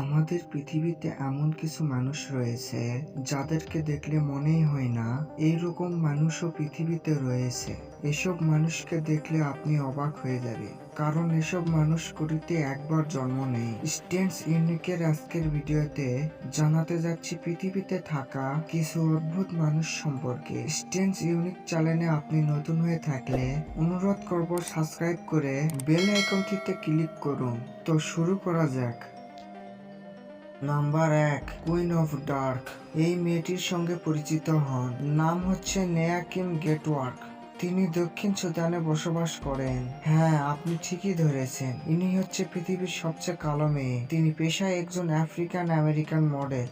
আমাদের পৃথিবীতে এমন কিছু মানুষ রয়েছে যাদেরকে দেখলে মনেই হয় না, এইরকম মানুষও পৃথিবীতে রয়েছে। এসব মানুষকে দেখলে আপনি অবাক হয়ে যাবে কারণ এসব মানুষ কোটিতে একবার জন্ম নেই স্টেন্স ইউনিকের আজকের ভিডিওতে জানাতে যাচ্ছি পৃথিবীতে থাকা কিছু অদ্ভুত মানুষ সম্পর্কে। স্টেন্স ইউনিক চ্যানেলে আপনি নতুন হয়ে থাকলে অনুরোধ করব সাবস্ক্রাইব করে বেল আইকনটিতে ক্লিক করুন। তো শুরু করা যাক। নাম্বার এক কুইন অফ ডার্ক এই মেয়েটির সঙ্গে পরিচিত হন। নাম হচ্ছে নেয়া কিম গেটওয়ার্ক। তিনি দক্ষিণ সুদানে বসবাস করেন। হ্যাঁ আপনি ঠিকই ধরেছেন। ইনি হচ্ছে পৃথিবীর সবচেয়ে কালো মেয়ে। তিনি পেশায় একজন আফ্রিকান আমেরিকান মডেল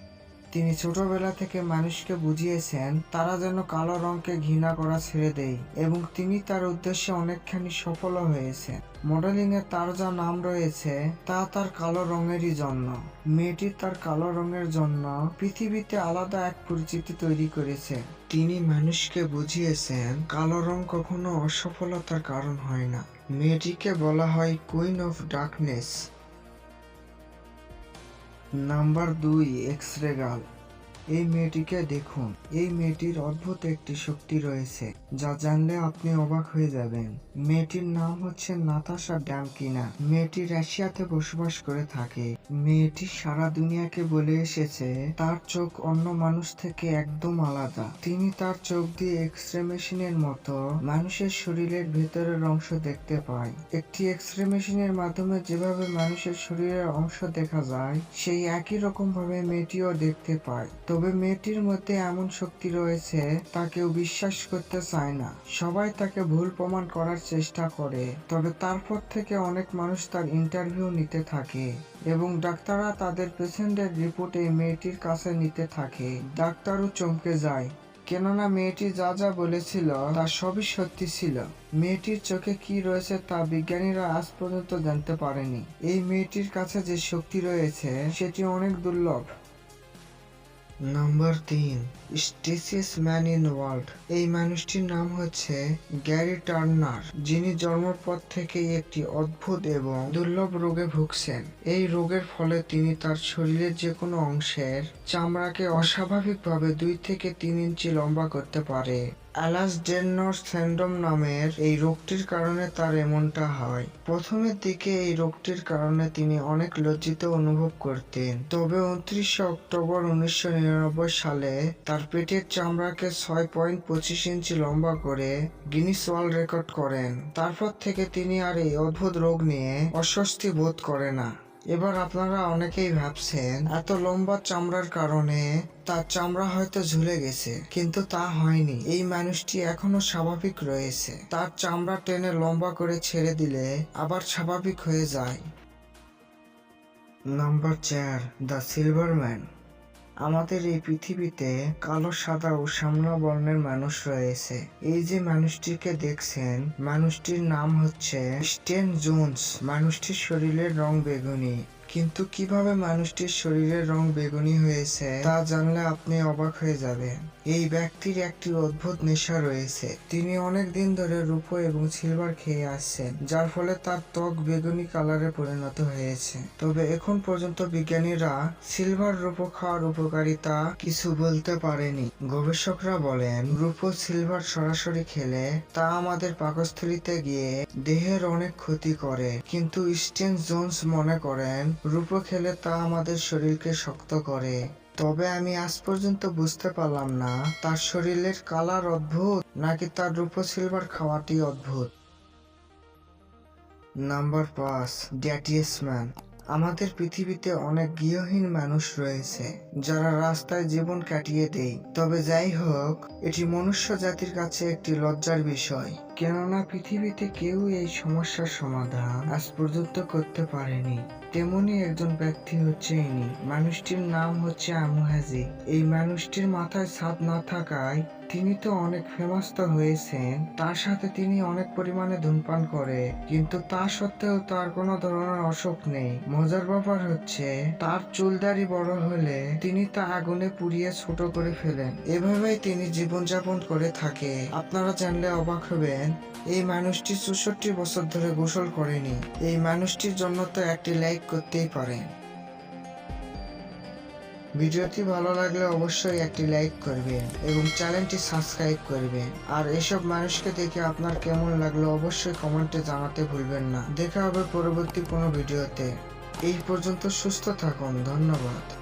তিনি ছোটবেলা থেকে মানুষকে বুঝিয়েছেন, তারা যেন কালো রঙকে ঘৃণা করা ছেড়ে দেয় এবং তিনি তার উদ্দেশ্যে অনেকখানি সফলও হয়েছে মডেলিং এ তার যা নাম রয়েছে, তা তার কালো রঙেরই জন্য। মেয়েটি তার কালো রঙের জন্য পৃথিবীতে আলাদা এক পরিচিতি তৈরি করেছে। তিনি মানুষকে বুঝিয়েছেন, কালো রং কখনো অসফলতার কারণ হয় না। মেয়েটিকে বলা হয় কুইন অফ ডার্কনেস নাম্বার দুই এক্স রে গার্ল এই মেয়েটিকে দেখুন। এই মেয়েটির অদ্ভুত একটি শক্তি রয়েছে, যা জানলে আপনি অবাক হয়ে যাবেন। মেয়েটির নাম হচ্ছে নাতাশা ড্যামকিনা। মেয়েটি রাশিয়াতে বসবাস করে থাকে। মেয়েটি সারা দুনিয়াকে বলে এসেছে, তার চোখ অন্য মানুষ থেকে একদম আলাদা। তিনি তার চোখ দিয়ে এক্স রে মেশিনের মতো মানুষের শরীরের ভেতরের অংশ দেখতে পায়। একটি এক্স রে মেশিনের মাধ্যমে যেভাবে মানুষের শরীরের অংশ দেখা যায়, সেই একই রকম ভাবে মেয়েটিও দেখতে পায়। তবে মেয়েটির মধ্যে এমন শক্তি রয়েছে তা কেউ বিশ্বাস করতে চায় না। সবাই তাকে ভুল প্রমাণ করার চেষ্টা করে, তবে তারপর থেকে অনেক মানুষ তার ইন্টারভিউ নিতে থাকে এবং ডাক্তাররা তাদের পেশেন্টের রিপোর্ট এই মেয়েটির কাছে নিতে থাকে। ডাক্তারও চমকে যায়, কেননা মেয়েটি যা যা বলেছিল তা সবই সত্যি ছিল। মেয়েটির চোখে কি রয়েছে তা বিজ্ঞানীরা আজ পর্যন্ত জানতে পারেনি। এই মেয়েটির কাছে যে শক্তি রয়েছে, সেটি অনেক দুর্লভ। নাম্বার তিন স্টেসিয়াস ম্যান ইন ওয়ার্ল্ড এই মানুষটির নাম হচ্ছে গ্যারি টার্নার, যিনি জন্মের পর থেকেই একটি অদ্ভুত এবং দুর্লভ রোগে ভুগছেন। এই রোগের ফলে তিনি তার শরীরের যে কোনো অংশের চামড়াকে অস্বাভাবিকভাবে দুই থেকে তিন ইঞ্চি লম্বা করতে পারে। অ্যালাসডেনর স্যান্ডম নামের এই রোগটির কারণে তার এমনটা হয়। প্রথমের দিকে এই রোগটির কারণে তিনি অনেক লজ্জিত অনুভব করতেন। তবে উনত্রিশে অক্টোবর উনিশশো নিরানব্বই সালে তার পেটের চামড়াকে ছয় পয়েন্ট পঁচিশ ইঞ্চি লম্বা করে গিনিস ওয়ার্ল্ড রেকর্ড করেন। তারপর থেকে তিনি আর এই অদ্ভুত রোগ নিয়ে অস্বস্তি বোধ করে না। এবার আপনারা অনেকেই ভাবছেন, এত লম্বা চামড়ার কারণে তার চামড়া হয়তো ঝুলে গেছে, কিন্তু তা হয়নি। এই মানুষটি এখনও স্বাভাবিক রয়েছে। তার চামড়া টেনে লম্বা করে ছেড়ে দিলে আবার স্বাভাবিক হয়ে যায়। নাম্বার চার, দ্য সিলভার ম্যান। আমাদের এই পৃথিবীতে কালো, সাদা ও সামনা বর্ণের মানুষ রয়েছে। এই যে মানুষটিকে দেখছেন, মানুষটির নাম হচ্ছে স্টেন জোন্স মানুষটির শরীরের রং বেগুনি। কিন্তু কীভাবে মানুষটির শরীরের রং বেগুনি হয়েছে, তা জানলে আপনি অবাক হয়ে যাবেন। এই ব্যক্তির একটি অদ্ভুত নেশা রয়েছে। তিনি অনেক দিন ধরে রূপো এবং সিলভার খেয়ে আসছেন, যার ফলে তার ত্বক বেগুনি কালারে পরিণত হয়েছে। তবে এখন পর্যন্ত বিজ্ঞানীরা সিলভার রূপো খাওয়ার উপকারিতা কিছু বলতে পারেনি। গবেষকরা বলেন, রূপো সিলভার সরাসরি খেলে তা আমাদের পাকস্থলিতে গিয়ে দেহের অনেক ক্ষতি করে। কিন্তু স্টেন জোন্স মনে করেন রূপো খেলে তা আমাদের শরীরকে শক্ত করে। তবে আমি আজ পর্যন্ত বুঝতে পারলাম না, তার শরীরের কালার অদ্ভুত, নাকি তার রূপো সিলভার খাওয়াটি অদ্ভুত। নাম্বার পাঁচ, ড্যাটিয়াস ম্যান। আমাদের পৃথিবীতে অনেক গৃহহীন মানুষ রয়েছে, যারা রাস্তায় জীবন কাটিয়ে দেয়। তবে যাই হোক, এটি মনুষ্য জাতির কাছে একটি লজ্জার বিষয়, কেননা পৃথিবীতে কেউ এই সমস্যার সমাধান আজ পর্যন্ত করতে পারেনি। তেমনি একজন ব্যক্তি হচ্ছে ইনি। মানুষটির নাম হচ্ছে আমু হাজি। এই মানুষটির মাথায় ছাদ না থাকায় তিনি তো অনেক ফেমাস তো হয়েছেন। তার সাথে তিনি অনেক পরিমাণে ধূমপান করে। কিন্তু তা সত্ত্বেও তার কোনো ধরনের অসুখ নেই। মজার ব্যাপার হচ্ছে, তার চুলদারি বড় হলে তিনি তা আগুনে পুড়িয়ে ছোট করে ফেলেন। এভাবেই তিনি জীবনযাপন করে থাকে। আপনারা জানলে অবাক হবেন, এই মানুষটি চৌষট্টি বছর ধরে গোসল করেনি। এই মানুষটির জন্য তো একটি লাইক করতেই পারেন। ভিডিওটি ভালো লাগলে অবশ্যই একটি লাইক করবেন এবং চ্যানেলটি সাবস্ক্রাইব করবেন। আর এসব মানুষকে দেখে আপনার কেমন লাগল অবশ্যই কমেন্টে জানাতে ভুলবেন না। দেখা হবে পরবর্তী কোনো ভিডিওতে। এই পর্যন্ত সুস্থ থাকুন। ধন্যবাদ।